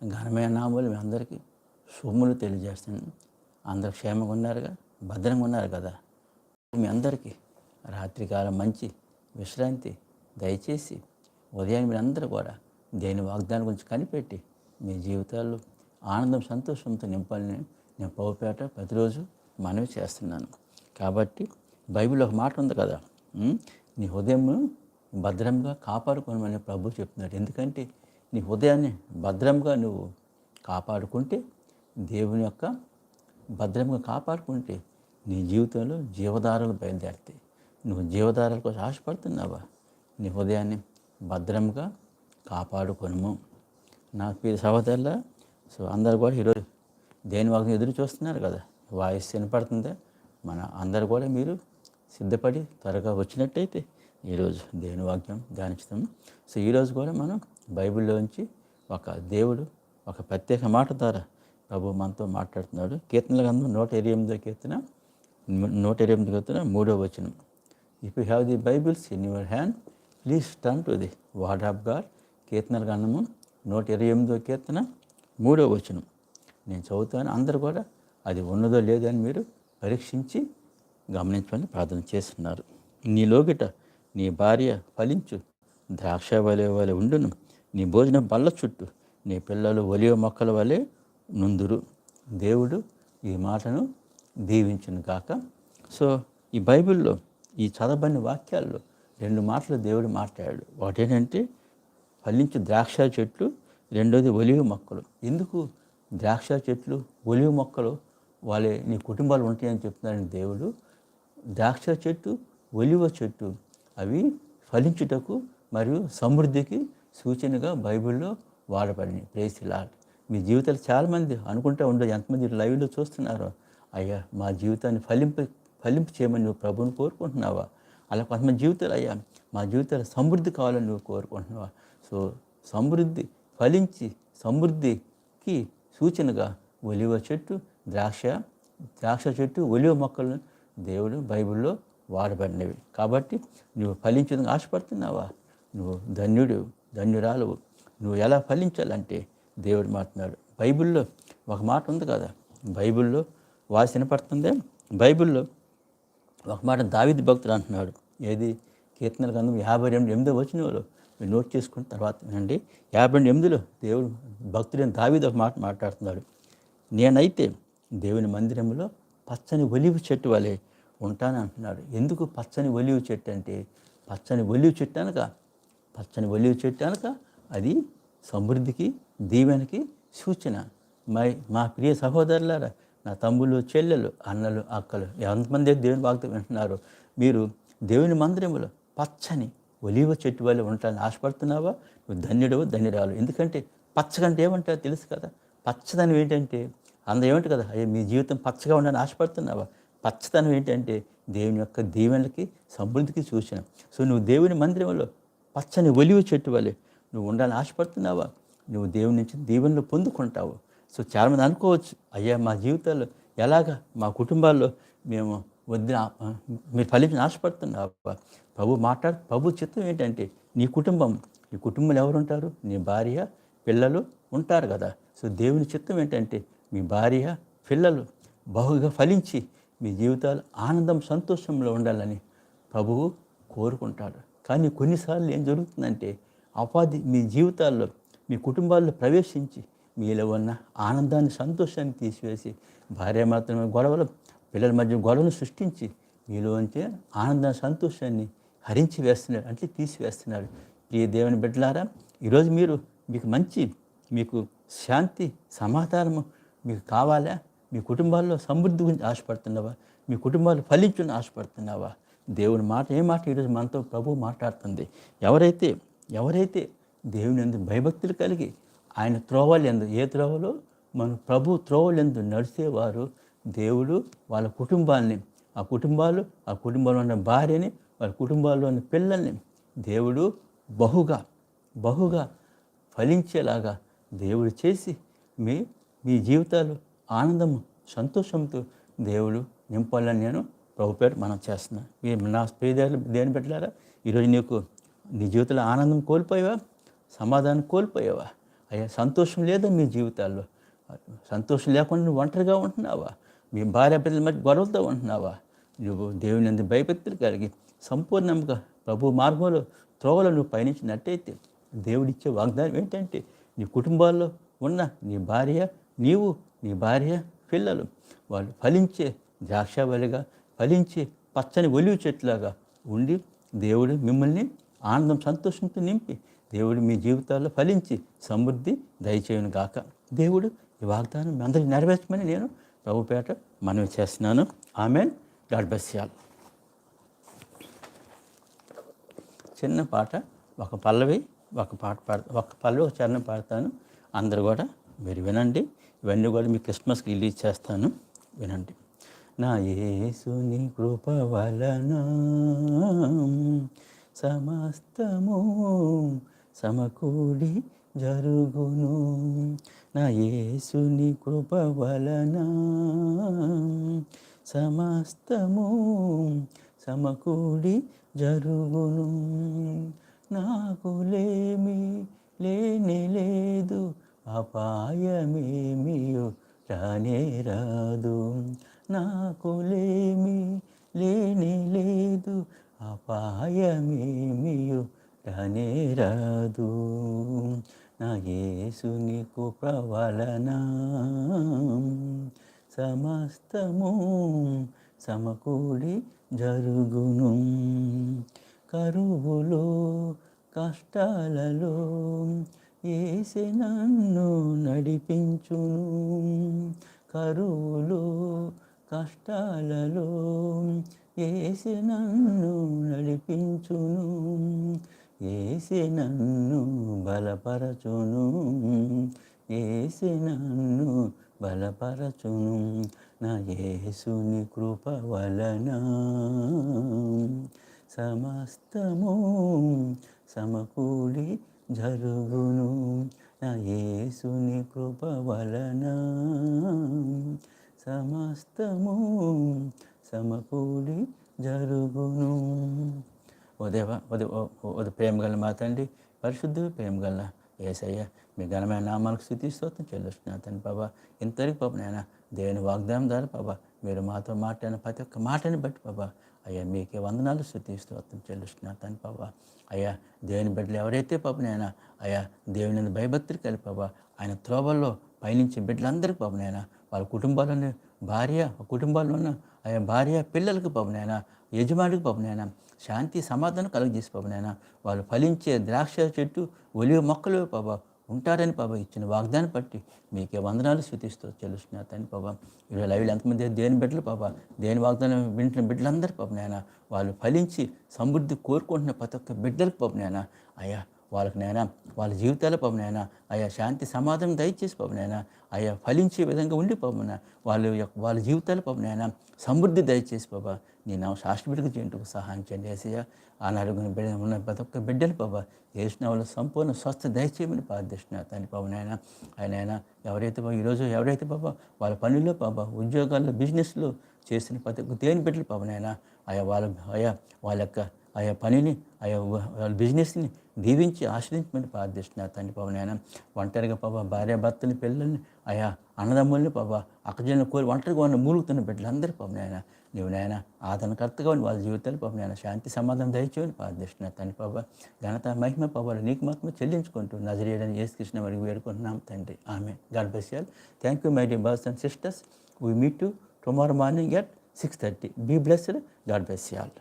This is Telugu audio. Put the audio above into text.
ఘనమైన నామూలు మీ అందరికీ సుమ్ములు తెలియజేస్తున్నాను. అందరు క్షేమంగా ఉన్నారుగా భద్రంగా ఉన్నారు కదా. మీ అందరికీ రాత్రికాలం మంచి విశ్రాంతి దయచేసి ఉదయం మీరందరూ కూడా దేని వాగ్దానం గురించి కనిపెట్టి మీ జీవితాల్లో ఆనందం సంతోషంతో నింపాలని నేను పౌపేట ప్రతిరోజు మనవి చేస్తున్నాను. కాబట్టి బైబిల్ ఒక మాట ఉంది కదా నీ హృదయం భద్రంగా కాపాడుకోమని ప్రభు చెప్తున్నాడు. ఎందుకంటే నీ హృదయాన్ని భద్రంగా నువ్వు కాపాడుకుంటే దేవుని యొక్క భద్రంగా కాపాడుకుంటే నీ జీవితంలో జీవధారలు బయలుదేరుతాయి. నువ్వు జీవధారల కోసం ఆశపడుతున్నావా? నీ హృదయాన్ని భద్రంగా కాపాడుకొనుము. నా పేరు సహోదరుల సో అందరు కూడా ఈరోజు దేని వాగ్ని ఎదురు చూస్తున్నారు కదా? వాయిస్ వినపడుతుందా? మన అందరు కూడా మీరు సిద్ధపడి త్వరగా వచ్చినట్టయితే ఈరోజు దేవుని వాక్యం ధ్యానిస్తాము. సో ఈరోజు కూడా మనం బైబిల్లోంచి ఒక దేవుడు ఒక ప్రత్యేక మాట ద్వారా ప్రభు మనతో మాట్లాడుతున్నాడు. కీర్తనల గంధం నూట ఇరవై ఎనిమిదో కీర్తన నూట ఇరవై ఎనిమిది కీర్తన మూడో వచనం. If you have the Bibles in your hand please turn to the word of God కీర్తనల గంధము నూట ఇరవై ఎనిమిదో కీర్తన మూడో వచనం. నేను చదువుతాను. అందరూ కూడా అది ఉన్నదో లేదో అని మీరు పరీక్షించి గమనించమని ప్రార్థన చేస్తున్నారు. నీ లోగిట నీ భార్య ఫలించు. ద్రాక్ష వలె వలె ఉండును. నీ భోజనం బల్ల చుట్టూ నీ పిల్లలు ఒలివ మొక్కల వలె నుందురు. దేవుడు ఈ మాటను దీవించును కాక సో ఈ బైబిల్లో ఈ చదవని వాక్యాల్లో రెండు మాటలు దేవుడు మాట్లాడాడు. ఒకటి ఏంటంటే ఫలించు ద్రాక్ష చెట్లు రెండోది ఒలివ మొక్కలు. ఎందుకు ద్రాక్ష చెట్లు ఒలివ మొక్కలు వాళ్ళే నీ కుటుంబాలు ఉంటాయని చెప్తున్నాడని దేవుడు. ద్రాక్ష చెట్టు ఒలివ చెట్టు అవి ఫలించుటకు మరియు సమృద్ధికి సూచనగా బైబిల్లో వాడబడినాయి ప్రేస్ లాడ్ మీ జీవితాలు చాలామంది అనుకుంటూ ఉండదు ఎంతమంది లైవ్లో చూస్తున్నారో. అయ్యా మా జీవితాన్ని ఫలింపు ఫలింపు చేయమని నువ్వు ప్రభువుని కోరుకుంటున్నావా? అలా కొంతమంది జీవితాలు అయ్యా మా జీవితాలు సమృద్ధి కావాలని నువ్వు కోరుకుంటున్నావా? సో సమృద్ధి ఫలించి సమృద్ధికి సూచనగా ఒలివ చెట్టు ద్రాక్ష ద్రాక్ష చెట్టు ఒలివ మొక్కలను దేవుడు బైబిల్లో వాడబడినవి. కాబట్టి నువ్వు ఫలించడానికి ఆశపడుతున్నావా? నువ్వు ధన్యుడు. ధన్యురాలు. నువ్వు ఎలా ఫలించాలంటే దేవుడు మాట్లాడు. బైబిల్లో ఒక మాట ఉంది కదా బైబిల్లో వాసి వినపడుతుందే బైబిల్లో ఒక మాట దావిది భక్తుడు అంటున్నాడు. ఏది? కీర్తనల గ్రంథం యాభై రెండు ఎనిమిదో వచ్చిన మీరు నోట్ చేసుకున్న తర్వాత అండి యాభై రెండు ఎనిమిదిలో దేవుడు భక్తుడైన దావిది ఒక మాట మాట్లాడుతున్నాడు. నేనైతే దేవుని మందిరంలో పచ్చని ఒలివు చెట్టు వలె ఉంటాను అంటున్నాడు. ఎందుకు పచ్చని ఒలివు చెట్టు అంటే? పచ్చని ఒలివు చెట్టు అనగా పచ్చని ఒలివ చెట్టు అనక అది సమృద్ధికి దీవెనకి సూచన. మై మా ప్రియ సహోదరులారా నా తమ్ముళ్ళు చెల్లెలు అన్నలు అక్కలు ఎంతమంది దేవుని వాగ్దానం వింటున్నారు మీరు దేవుని మందిరములో పచ్చని ఒలివ చెట్టు వల్ల ఉంటాలని ఆశపడుతున్నావా? నువ్వు ధన్యుడవు ధన్యురాలు. ఎందుకంటే పచ్చగంటే ఏమంటారో తెలుసు కదా? పచ్చదనం ఏంటంటే అంద ఏమిటి కదా అయ్యే మీ జీవితం పచ్చగా ఉండాలని ఆశపడుతున్నావా? పచ్చదనం ఏంటంటే దేవుని యొక్క దీవెనలకి సమృద్ధికి సూచన. సో నువ్వు దేవుని మందిరంలో పచ్చని ఒలివ చెట్టు వలె నువ్వు ఉండాలని ఆశపడుతున్నావా? నువ్వు దేవుని నుంచి దీవెనలు పొందుకుంటావు? సో చాలామంది అనుకోవచ్చు అయ్యా మా జీవితాల్లో ఎలాగా మా కుటుంబాల్లో మేము వద్దు మీరు ఫలించిన ఆశపడుతున్నావా? ప్రభు మాట్లాడు ప్రభు చిత్తం ఏంటంటే నీ కుటుంబం నీ కుటుంబంలో ఎవరు ఉంటారు? నీ భార్య పిల్లలు ఉంటారు కదా. సో దేవుని చిత్తం ఏంటంటే మీ భార్య పిల్లలు బహుగా ఫలించి మీ జీవితాలు ఆనందం సంతోషంలో ఉండాలని ప్రభువు కోరుకుంటాడు. కానీ కొన్నిసార్లు ఏం జరుగుతుందంటే అపాధి మీ జీవితాల్లో మీ కుటుంబాల్లో ప్రవేశించి మీలో ఉన్న ఆనందాన్ని సంతోషాన్ని తీసివేసి భార్య మాత్రమే గొడవలు పిల్లల మధ్య గొడవను సృష్టించి మీలోంచే ఆనందాన్ని సంతోషాన్ని హరించి వేస్తున్నాడు అంటే తీసివేస్తున్నాడు ప్రియ దేవుని బిడ్డలారా ఈరోజు మీరు మీకు మంచి మీకు శాంతి సమాధానము మీకు కావాలా? మీ కుటుంబాల్లో సమృద్ధి గురించి ఆశపడుతున్నావా? మీ కుటుంబాలు ఫలించుని ఆశపడుతున్నావా? దేవుని మాట ఏ మాట ఈరోజు మనతో ప్రభు మాట్లాడుతుంది? ఎవరైతే ఎవరైతే దేవుని ఎందు భయభక్తులు కలిగి ఆయన త్రోవలు ఎందు ఏ త్రోవలో? మన ప్రభు త్రోవలు ఎందు నడిచేవారు దేవుడు వాళ్ళ కుటుంబాన్ని ఆ కుటుంబాలు ఆ కుటుంబంలో ఉన్న భార్యని వాళ్ళ కుటుంబాల్లో ఉన్న పిల్లల్ని దేవుడు బహుగా బహుగా ఫలించేలాగా దేవుడు చేసి మీ మీ జీవితాలు ఆనందము సంతోషంతో దేవుడు నింపాలని నేను ప్రభు పేరు మనం చేస్తున్నాను మీరు నా పేదాలు దేని పెట్టారా ఈరోజు నీకు నీ జీవితంలో ఆనందం కోల్పోయావా? సమాధానం కోల్పోయావా? అయ్యా సంతోషం లేదా మీ జీవితాల్లో? సంతోషం లేకుండా నువ్వు ఒంటరిగా ఉంటున్నావా? మీ భార్య పిల్లల మధ్య గొడవలతో ఉంటున్నావా? నువ్వు దేవుని అందు భయభక్తులు కలిగి సంపూర్ణంగా ప్రభు మార్గంలో త్రోవలో నువ్వు పయనించినట్టయితే దేవుడిచ్చే వాగ్దానం ఏంటంటే నీ కుటుంబాల్లో ఉన్న నీ భార్య నీవు నీ భార్య పిల్లలు వాళ్ళు ఫలించే ద్రాక్షవల్లిగా ఫలించి పచ్చని ఒలివి చెట్లాగా ఉండి దేవుడు మిమ్మల్ని ఆనందం సంతోషంతో నింపి దేవుడు మీ జీవితాల్లో ఫలించి సమృద్ధి దయచేయను గాక. దేవుడు ఈ వాగ్దానం మీ అందరికీ నెరవేర్చమని నేను ప్రభుపేట మనవి చేస్తున్నాను. ఆమె గాడ్ చిన్న పాట ఒక పల్లవి ఒక పాట పాడ ఒక పల్లవి ఒక చరణం పాడతాను. అందరు కూడా మీరు వినండి. ఇవన్నీ కూడా మీ క్రిస్మస్కి రిలీజ్ చేస్తాను. వినండి. నా యేసుని కృప వలన సమస్తము సమకూడి జరుగును. నా యేసుని కృప వలన సమస్తము సమకూడి జరుగును. నాకు లేమి లేని లేదు అపాయమేమియు రానే రాదు. నాకు లేమి లేని లేదు అపాయమేమియో రానే రాదు. నా యేసుని కృప వలన సమస్తము సమకూడి జరుగును. కరువులో కష్టాలలో ఏసి నన్ను నడిపించును. కరువులో కష్టాలలో ఏసి నన్ను నడిపించును ఏసి నన్ను బలపరచును ఏసి నన్ను బలపరచును నా యేసుని కృప వలన సమస్తము సమకూడి జరుగును నా యేసుని కృప వలన సమస్తము సమకూడి జరుగును. ఓ దేవ ఓ ఉద ప్రేమ గల మా తండ్రి పరిశుద్ధ ప్రేమ గల ఏసయ్య మీ ఘనమైన నామాలకు స్థితి స్తోత్రం చెల్లిస్తున్నా తండ్రి బాబా ఇంతవరకు పాప నాయన దేవుని వాగ్దానం ద్వారా బాబా మీరు మాతో మాట్లాడిన ప్రతి ఒక్క మాటని బట్టి బాబా అయ్యా మీకే వందనాలు స్థుతి స్తోత్రం చెల్లిస్తున్నా తండ్రి బాబా అయ్యా దేవుని బిడ్డలు ఎవరైతే పాప నాయన అయ్యా దేవుని భయభక్తులు కలిపి బాబా ఆయన త్రోవల్లో పయనించే బిడ్డలందరికీ పాపనైనా వాళ్ళ కుటుంబాలను భార్య కుటుంబాల్లో ఉన్న ఆయా భార్య పిల్లలకు పాపనైనా యజమానికి పాపనైనా శాంతి సమాధానం కలుగజేసి పాపనైనా వాళ్ళు ఫలించే ద్రాక్ష చెట్టు ఒలివ మొక్కలు పాప ఉంటారని పాప ఇచ్చిన వాగ్దానం బట్టి మీకే వందనాలు స్వీతిస్తూ చెల్లిస్తున్నారు తండ్రి పాప. ఇరవై లైవ్లు ఎంతమంది దేని బిడ్డలు పాప దేని వాగ్దానం వింటున్న బిడ్డలందరూ పాపనైనా వాళ్ళు ఫలించి సమృద్ధి కోరుకుంటున్న ప్రతి ఒక్క బిడ్డలకు నాయన అయ్యా వాళ్ళకి నైనా వాళ్ళ జీవితాల పవనైనా ఆయా శాంతి సమాధానం దయచేసి పాపనైనా ఆయా ఫలించే విధంగా ఉండి పవన వాళ్ళ యొక్క వాళ్ళ జీవితాల పవనైనా సమృద్ధి దయచేసి బాబా నేను నా శాస్త్రబిడ్డకు సహాయం చేయండి ఏసయ్య అనారోగ్యం బిడ్డ ఉన్న ప్రతి ఒక్క బిడ్డలు బాబా చేసిన వాళ్ళు సంపూర్ణ స్వస్థ దయచేయమని ప్రార్థిస్తున్నా తండ్రి పవనైనా ఆయన ఆయన ఎవరైతే బాబా ఈరోజు ఎవరైతే బాబా వాళ్ళ పనుల్లో బాబా ఉద్యోగాల్లో బిజినెస్లో చేసిన ప్రతి ఒక్క దేని బిడ్డలు పాపనైనా ఆయా వాళ్ళ ఆయా వాళ్ళ యొక్క ఆయా పనిని ఆయా వాళ్ళ బిజినెస్ని దీవించి ఆశ్రయించమని ప్రార్థిస్తున్నారు తండ్రి పాప నాయన. ఒంటరిగా పాప భార్య భర్తని పిల్లల్ని ఆయా అన్నదమ్ముల్ని పాప అక్కజల్ని కోరి ఒంటరిగా ఉన్న మూలుగుతున్న బిడ్డలందరూ పవన్ ఆయన నీవు నాయన ఆదరణకర్తగా ఉన్న వాళ్ళ జీవితాలు పాప నాయన శాంతి సమాధానం దయచేయని ప్రార్థిస్తున్నారు తండ్రి పాప ఘనత మహిమ పాపాలు నీకు మాత్రమే చెల్లించుకుంటూ నజరేయడని యేసు వారికి వేడుకుంటున్నాం తండ్రి. Amen God bless you all thank you my dear brothers and sisters. We meet to tomorrow morning at six thirty. Be blessed. God bless you all